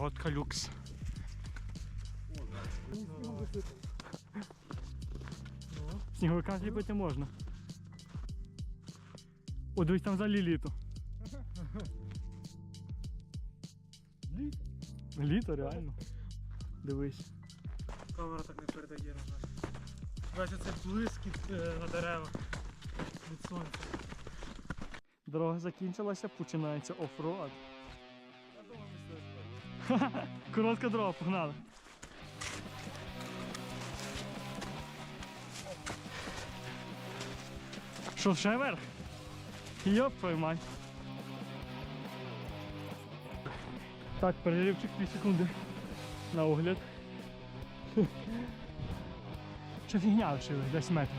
Погодка люкс. Сніговика зліпити можна. О, дивись, там взагалі літо. Літо? Літо, реально. Дивись. Камера так не передає, на жаль. Бачу, це блискіт е, на деревах від сонця. Дорога закінчилася, починається офроад. Коротка дорога, погнали. Що, ще вверх? Йоп, мать. Так, переривчик 2 секунди. На огляд. Ще фігня лишилась, 10 метрів.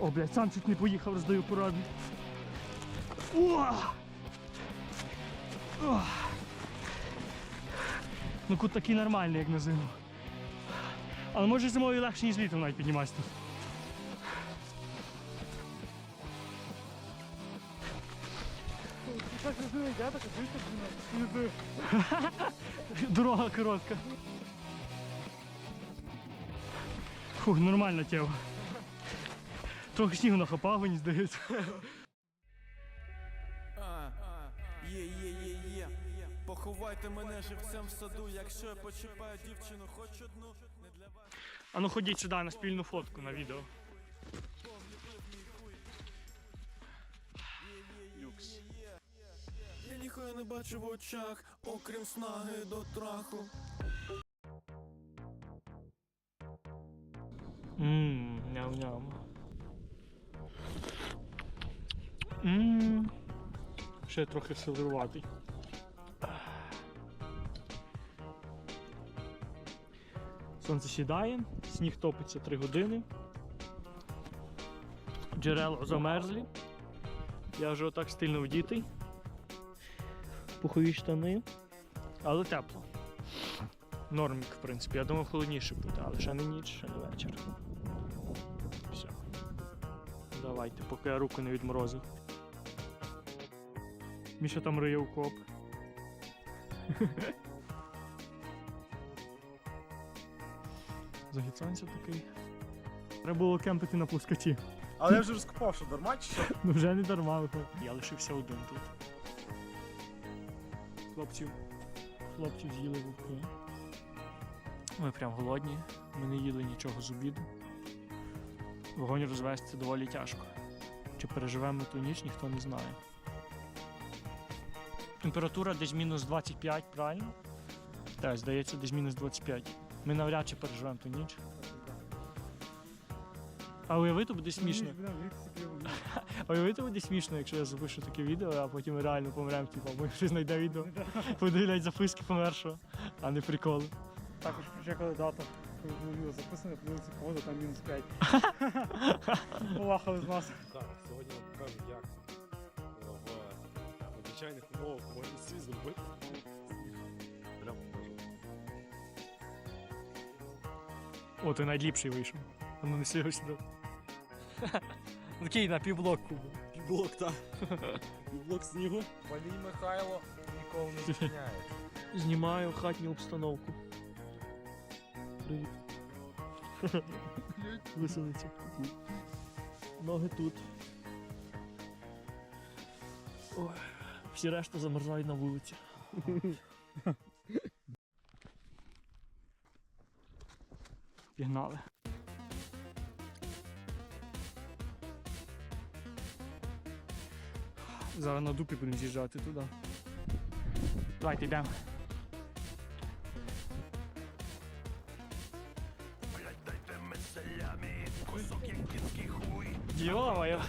О, блядь, сам чуть не поїхав, роздаю поради. О! Ну кут такий нормальний, як на зиму. Але може зимою легше, ніж літом навіть підніматися тут. Дорога коротка. Фух, нормальна тема. Трохи снігу нахопав, мені здається. Поховайте мене живцем в саду, якщо я почіпаю дівчину, хоч одну, не для вас. А ну ходіть сюди на спільну фотку на відео. Люкс. Я ніхуя не бачу в очах, окрім снаги до траху. Ммм, ням-ням. Ммм. Ще трохи сируватий. Сонце сідає, сніг топиться 3 години. Джерела замерзлі. Я вже отак стильно вдітий. Пухові штани. Але тепло. Нормік, в принципі. Я думав, холодніше буде, але ще не ніч, ще не вечір. Все. Давайте, поки я руку не відморозив. Міша там риє окоп. Захід сонця такий. Треба було кемпити на плоскоті. Але я вже розкопав, що дарма чи що? Ну вже не дарма виходить. Я лишився один тут. Хлопців. Хлопців з'їли вовки. Ми прям голодні. Ми не їли нічого з обіду. Вогонь розвести доволі тяжко. Чи переживемо ту ніч, ніхто не знає. Температура десь мінус 25, правильно? Так, здається, десь мінус 25. Ми навряд чи переживемо ту ніч. А уявити буде смішно. А уявити буде смішно, якщо я запишу таке відео, а потім ми реально помремо, типу, бо хтось знайде відео, подивлять записки помершого, а не приколи. Також прочекали дату. коли було записано, подивилися погода, там мінус 5. Полахали з нас. Так, сьогодні вам покажу, як е, в надзвичайних умовах можна свій зробити. О, ти найліпший вийшов. А ну неси його сюди. Такий на півблок кубу. Півблок, так. Півблок снігу. Валій Михайло ніколи не зупиняється. Знімаю хатню обстановку. Привіт. Веселиться. Ноги тут. Ой, всі решта замерзають на вулиці. Пігнали. Зараз на дупі будемо з'їжджати туди. Давайте йдемо. Йо-моє.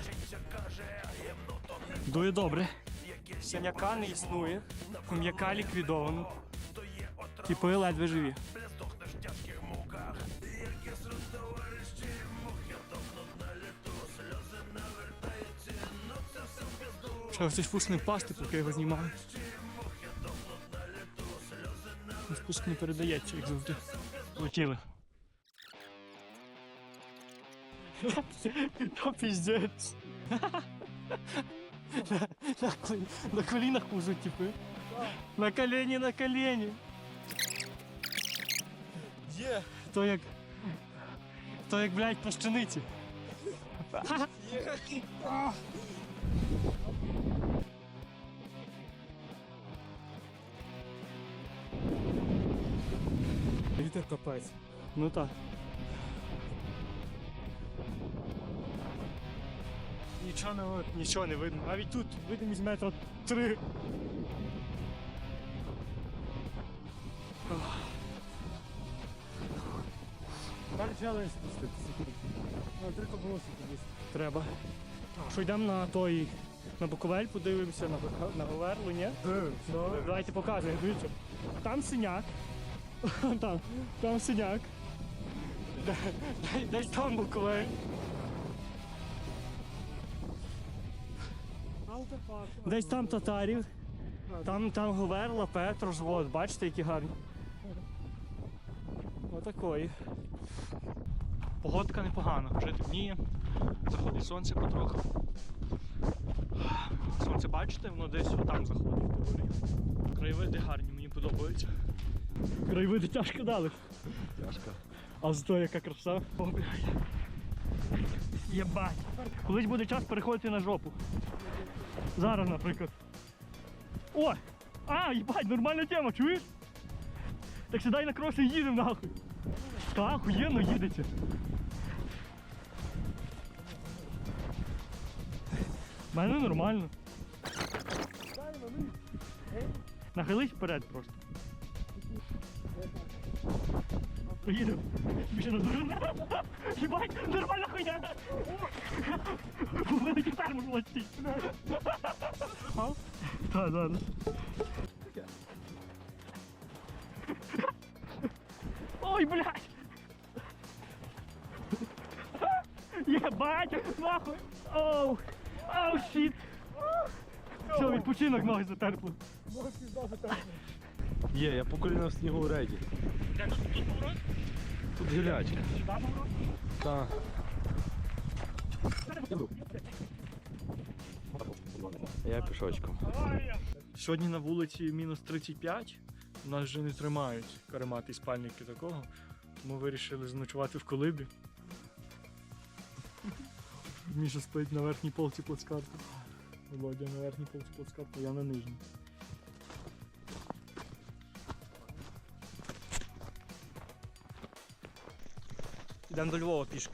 Дує добре. Синяка не існує. М'яка ліквідовано. Типи ледве живі. Що цей спуск не впасти, поки я його знімаю. Спуск не передається, як завжди. Летіли. Та піздець. На, на, колі- на колінах повзуть, типи. На колені, на колені. Є! То як. То як, блядь, по щениці. Вітер капець. Ну так. Нічого не, нічого не видно. Навіть тут видимість метра три. Челендж спуститися. Ну, три кобилоси підвісти. Треба. Що йдемо на той. На Буковель, подивимося на, на Говерлу, ні? Давайте показуємо, дивіться. Там синяк. Там, там синяк. Де- де- Десь там. Автопарк. Десь там татарів. Там, там Говерла, Петрос, от, бачите, які гарні. Отакої. Погодка непогана, вже темніє. Заходить сонце потроху. Сонце бачите, воно десь там заходить теорії. Краєвиди гарні, мені подобаються. Краєвиди тяжко дали. Тяжко. А зато яка краса. О, блядь. Єбать. Колись буде час переходити на жопу. Зараз, наприклад. О! А, їбать, нормальна тема, чуєш? Так сідай на кроси і їдемо нахуй. Та, охуєнно їдеться. В мене нормально. Нахились вперед просто. Поїдемо. Більше на дорогу. Єбать, нормальна хуйня. Великий термос власті. Так, так. Ой, блядь. Єбать, нахуй. Оу, оу, щит. Все, відпочинок ноги затерпли. Є, я по коліна в снігу реді. Тут гілячка. Так. Я пішочком. Сьогодні на вулиці мінус 35. Нас вже не тримають каремати і спальники такого. Тому вирішили заночувати в колибі. Міша спить на верхній полці плацкарту. Володя на верхній полці плацкарту, я на нижній. Йдемо до Львова пішки.